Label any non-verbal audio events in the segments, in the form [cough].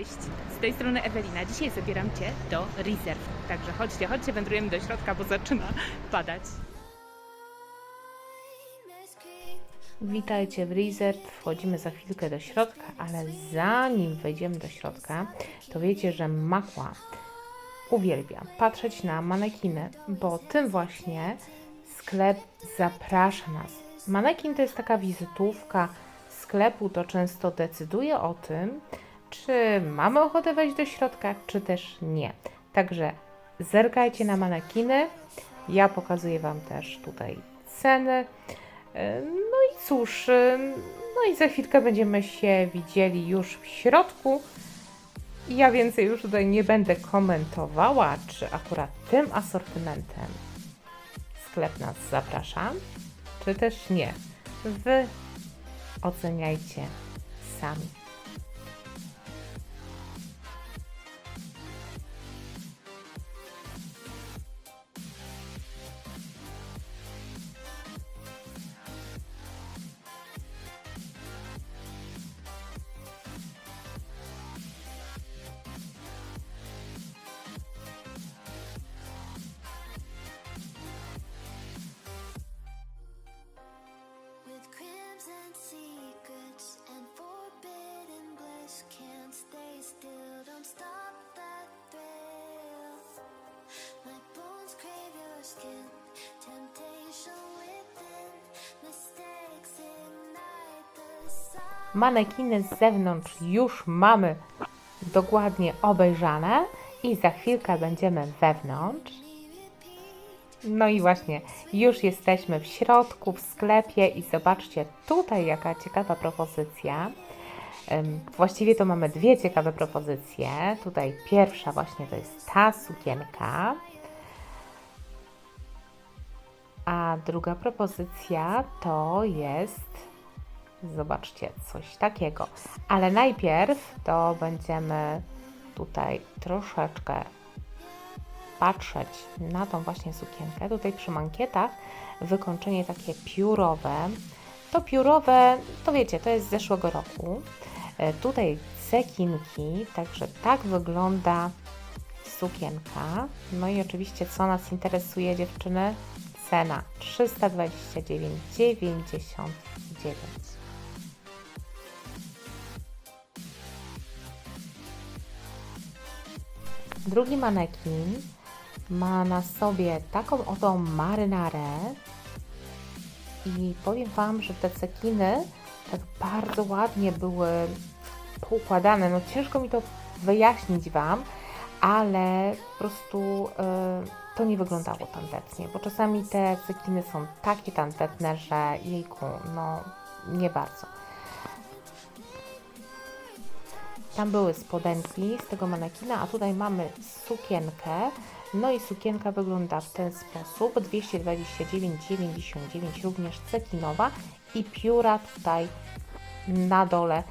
Cześć, z tej strony Ewelina. Dzisiaj zabieram Cię do Reserve. Także chodźcie, chodźcie, wędrujemy do środka, bo zaczyna padać. Witajcie w Reserve. Wchodzimy za chwilkę do środka, ale zanim wejdziemy do środka, to wiecie, że Makła uwielbia patrzeć na manekiny, bo tym właśnie sklep zaprasza nas. Manekin to jest taka wizytówka sklepu, to często decyduje o tym, czy mamy ochotę wejść do środka, czy też nie. Także zerkajcie na manekiny. Ja pokazuję Wam też tutaj ceny. E, No i cóż, e, no i za chwilkę będziemy się widzieli już w środku. Ja więcej już tutaj nie będę komentowała, czy akurat tym asortymentem sklep nas zaprasza, czy też nie. Wy oceniajcie sami. Manekiny z zewnątrz już mamy dokładnie obejrzane i za chwilkę będziemy wewnątrz. No i właśnie, już jesteśmy w środku, w sklepie i zobaczcie tutaj jaka ciekawa propozycja. Właściwie to mamy dwie ciekawe propozycje. Tutaj pierwsza właśnie to jest ta sukienka. A druga propozycja to jest, zobaczcie, coś takiego. Ale najpierw to będziemy tutaj troszeczkę patrzeć na tą właśnie sukienkę. Tutaj przy mankietach wykończenie takie piórowe. To piórowe, to wiecie, to jest z zeszłego roku. E, Tutaj cekinki, także tak wygląda sukienka. No i oczywiście co nas interesuje dziewczyny? Cena 329,99. Drugi manekin ma na sobie taką oto marynarę i powiem Wam, że te cekiny tak bardzo ładnie były poukładane. No ciężko mi to wyjaśnić Wam, ale po prostu e, to nie wyglądało tandetnie, bo czasami te cekiny są takie tandetne, że jejku, no nie bardzo. Tam były spodenki z tego manekina, a tutaj mamy sukienkę. No i sukienka wygląda w ten sposób. 229,99 również cekinowa i pióra tutaj na dole e,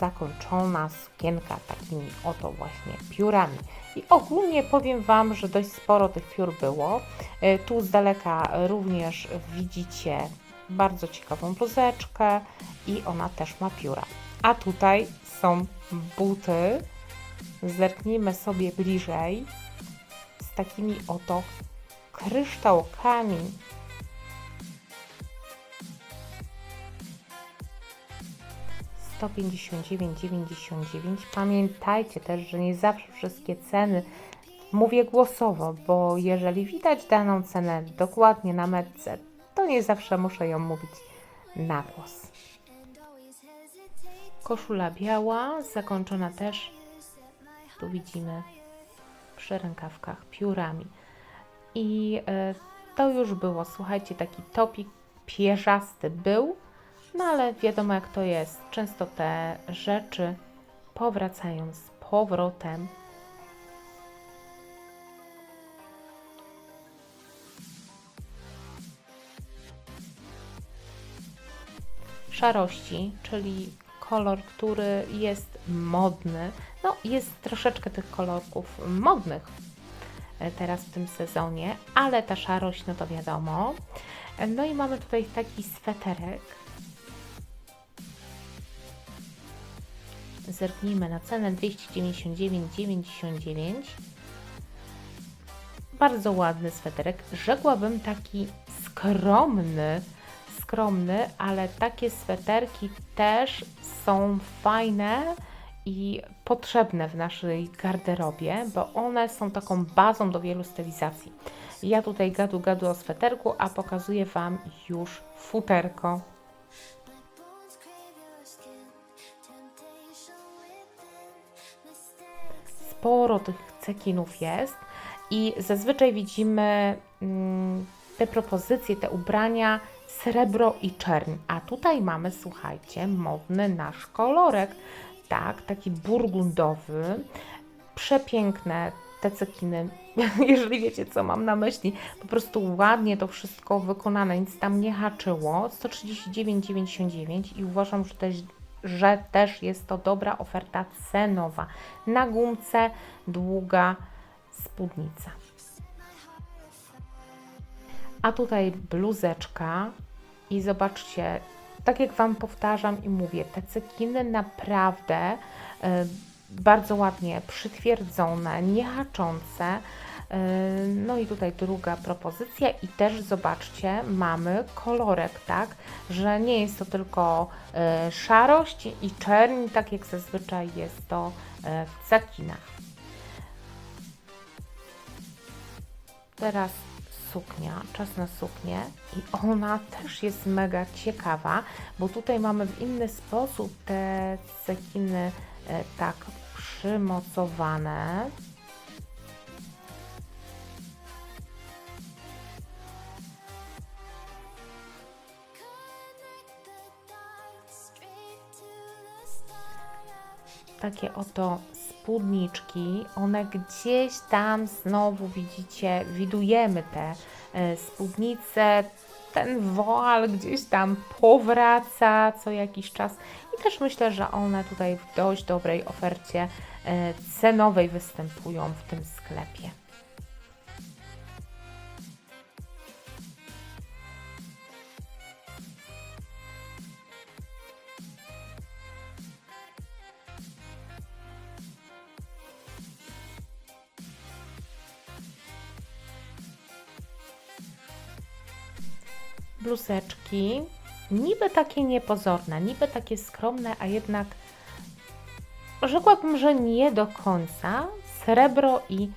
zakończona sukienka takimi oto właśnie piórami. I ogólnie powiem Wam, że dość sporo tych piór było. E, tu z daleka również widzicie bardzo ciekawą bluzeczkę i ona też ma pióra. A tutaj są buty. Zerknijmy sobie bliżej z takimi oto kryształkami. Sto pięćdziesiąt dziewięć, dziewięćdziesiąt dziewięć. Pamiętajcie też, że nie zawsze wszystkie ceny mówię głosowo, bo jeżeli widać daną cenę dokładnie na metce, to nie zawsze muszę ją mówić na głos. Koszula biała, zakończona też, tu widzimy, przy rękawkach piórami. I e, to już było, słuchajcie, taki topik pierzasty był, no ale wiadomo jak to jest. Często te rzeczy powracają z powrotem. Szarości, czyli kolor, który jest modny. No, jest troszeczkę tych kolorków modnych e, teraz w tym sezonie, ale ta szarość, no to wiadomo. E, No i mamy tutaj taki sweterek Zerknijmy na cenę 299,99. Bardzo ładny sweterek. Rzekłabym taki skromny, skromny, ale takie sweterki też są fajne i potrzebne w naszej garderobie, bo one są taką bazą do wielu stylizacji. Ja tutaj gadu gadu o sweterku, a pokazuję Wam już futerko. Sporo tych cekinów jest i zazwyczaj widzimy mm, te propozycje, te ubrania srebro i czerń. A tutaj mamy, słuchajcie, modny nasz kolorek. Tak, taki burgundowy. Przepiękne te cekiny, [laughs] jeżeli wiecie, co mam na myśli. Po prostu ładnie to wszystko wykonane, nic tam nie haczyło. 139,99 i uważam, że też że też jest to dobra oferta cenowa. Na gumce długa spódnica. A tutaj bluzeczka i zobaczcie, tak jak Wam powtarzam i mówię, te cekiny naprawdę e, bardzo ładnie przytwierdzone, nie haczące. E, No i tutaj druga propozycja i też zobaczcie, mamy kolorek, tak, że nie jest to tylko e, szarość i czerń, tak jak zazwyczaj jest to w cekinach. Teraz suknia, czas na suknię i ona też jest mega ciekawa, bo tutaj mamy w inny sposób te cekiny e, tak przymocowane. Takie oto spódniczki. One gdzieś tam znowu widzicie, widujemy te e, spódnice. Ten woal gdzieś tam powraca co jakiś czas i też myślę, że one tutaj w dość dobrej ofercie e, cenowej występują w tym sklepie. Bluseczki, niby takie niepozorne, niby takie skromne, a jednak rzekłabym, że nie do końca. Srebro i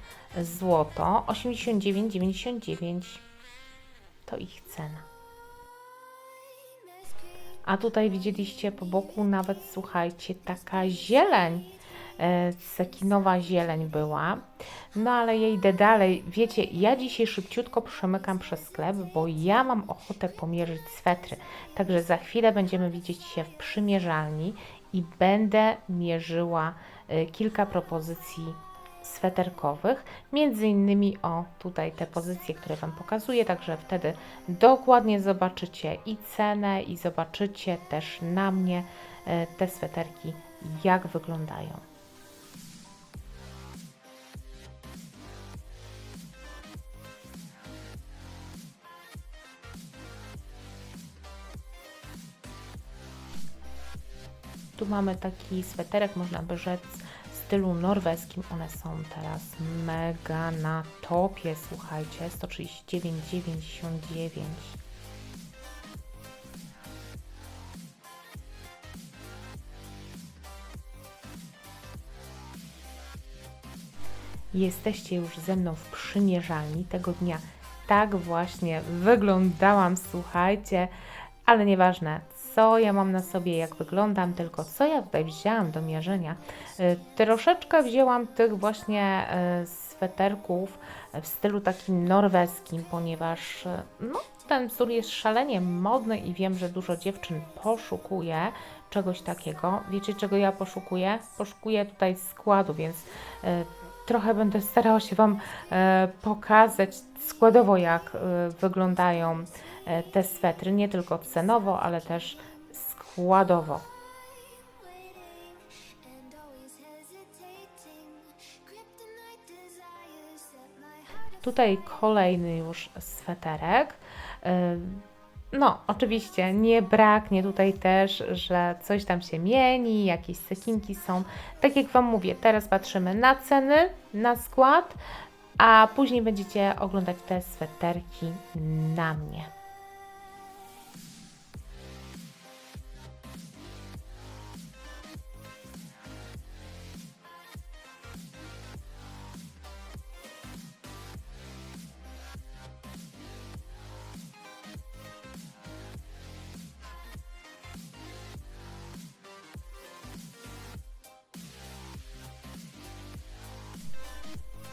złoto 89,99 to ich cena. A tutaj widzieliście po boku nawet, słuchajcie, taka zieleń, cekinowa zieleń była. No ale ja idę dalej. Wiecie, ja dzisiaj szybciutko przemykam przez sklep, bo ja mam ochotę pomierzyć swetry. Także za chwilę będziemy widzieć się w przymierzalni i będę mierzyła e, kilka propozycji sweterkowych, między innymi o tutaj te pozycje, które Wam pokazuję, także wtedy dokładnie zobaczycie i cenę i zobaczycie też na mnie e, te sweterki, jak wyglądają. Tu mamy taki sweterek, można by rzec, w stylu norweskim. One są teraz mega na topie, słuchajcie, 139,99. Jesteście już ze mną w przymierzalni tego dnia. Tak właśnie wyglądałam, słuchajcie, ale nieważne, co ja mam na sobie, jak wyglądam, tylko co ja tutaj wzięłam do mierzenia. Y, Troszeczkę wzięłam tych właśnie y, sweterków w stylu takim norweskim, ponieważ y, no, ten wzór jest szalenie modny i wiem, że dużo dziewczyn poszukuje czegoś takiego. Wiecie, czego ja poszukuję? Poszukuję tutaj składu, więc y, trochę będę starała się Wam pokazać składowo, jak wyglądają te swetry, nie tylko cenowo, ale też składowo. Tutaj kolejny już sweterek. E, No, oczywiście nie braknie tutaj też, że coś tam się mieni, jakieś cekinki są. Tak jak Wam mówię, teraz patrzymy na ceny, na skład, a później będziecie oglądać te sweterki na mnie.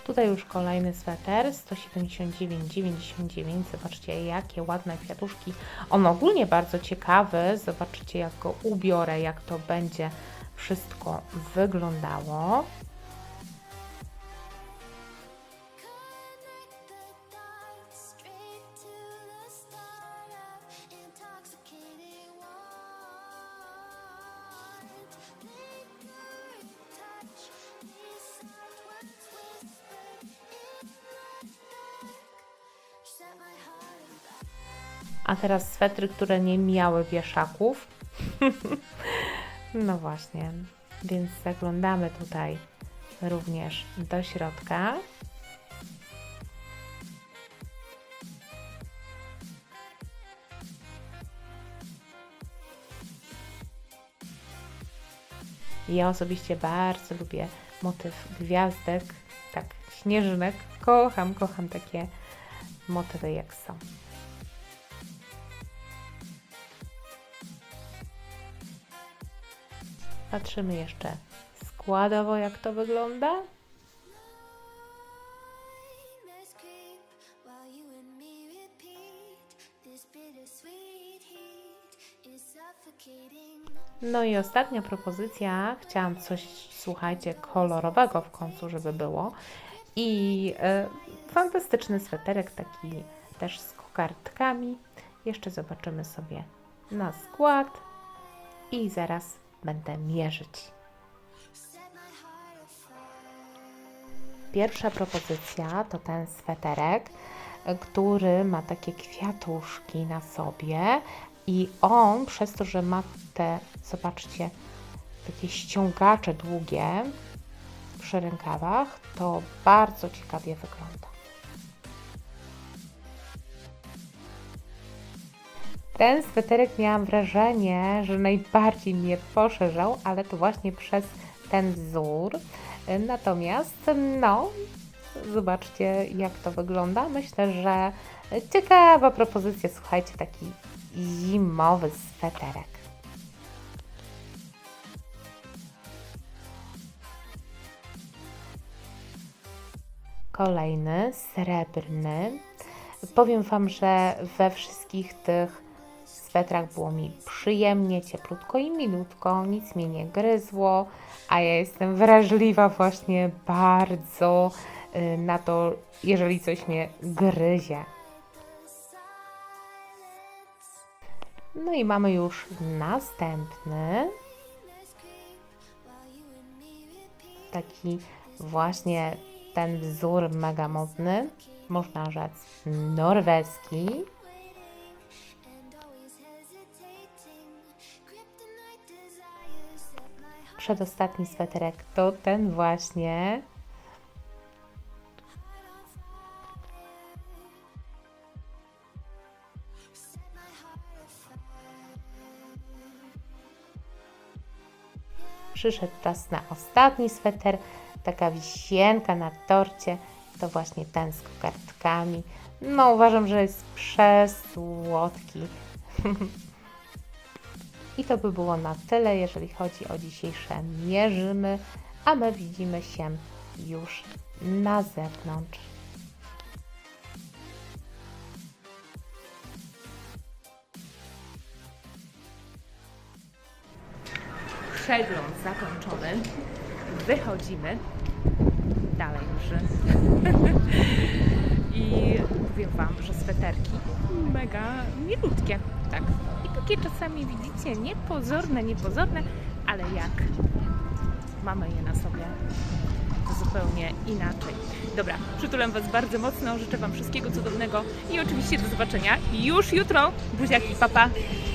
Tutaj już kolejny sweter 179,99. Zobaczcie, jakie ładne kwiatuszki. On ogólnie bardzo ciekawy. Zobaczycie, jak go ubiorę, jak to będzie wszystko wyglądało. Teraz swetry, które nie miały wieszaków. [laughs] no właśnie, więc zaglądamy tutaj również do środka. Ja osobiście bardzo lubię motyw gwiazdek, tak, śnieżynek. Kocham, kocham takie motywy jak są. Patrzymy jeszcze składowo, jak to wygląda. No i ostatnia propozycja. Chciałam coś, słuchajcie, kolorowego w końcu, żeby było. I e, fantastyczny sweterek, taki też z kokardkami. Jeszcze zobaczymy sobie na skład i zaraz będę mierzyć. Pierwsza propozycja to ten sweterek, który ma takie kwiatuszki na sobie i on przez to, że ma te, zobaczcie, takie ściągacze długie przy rękawach, to bardzo ciekawie wygląda. Ten sweterek miałam wrażenie, że najbardziej mnie poszerzał, ale to właśnie przez ten wzór. Natomiast, no, zobaczcie jak to wygląda. Myślę, że ciekawa propozycja, słuchajcie, taki zimowy sweterek. Kolejny, srebrny. Powiem Wam, że we wszystkich tych swetrach było mi przyjemnie, cieplutko i milutko, nic mnie nie gryzło, a ja jestem wrażliwa właśnie bardzo y, na to, jeżeli coś mnie gryzie. No i mamy już następny, taki właśnie ten wzór mega modny, można rzec norweski. Przedostatni sweterek to ten właśnie. Przyszedł czas na ostatni sweter, taka wisienka na torcie, to właśnie ten z kokardkami. No uważam, że jest przesłodki. [laughs] I to by było na tyle, jeżeli chodzi o dzisiejsze mierzymy, a my widzimy się już na zewnątrz. Przegląd zakończony. Wychodzimy. Dalej już. [laughs] I powiem Wam, że sweterki mega milutkie, tak. Takie czasami widzicie niepozorne, niepozorne, ale jak mamy je na sobie, zupełnie inaczej. Dobra, przytulam Was bardzo mocno, życzę Wam wszystkiego cudownego i oczywiście do zobaczenia już jutro. Buziaki, papa! Pa.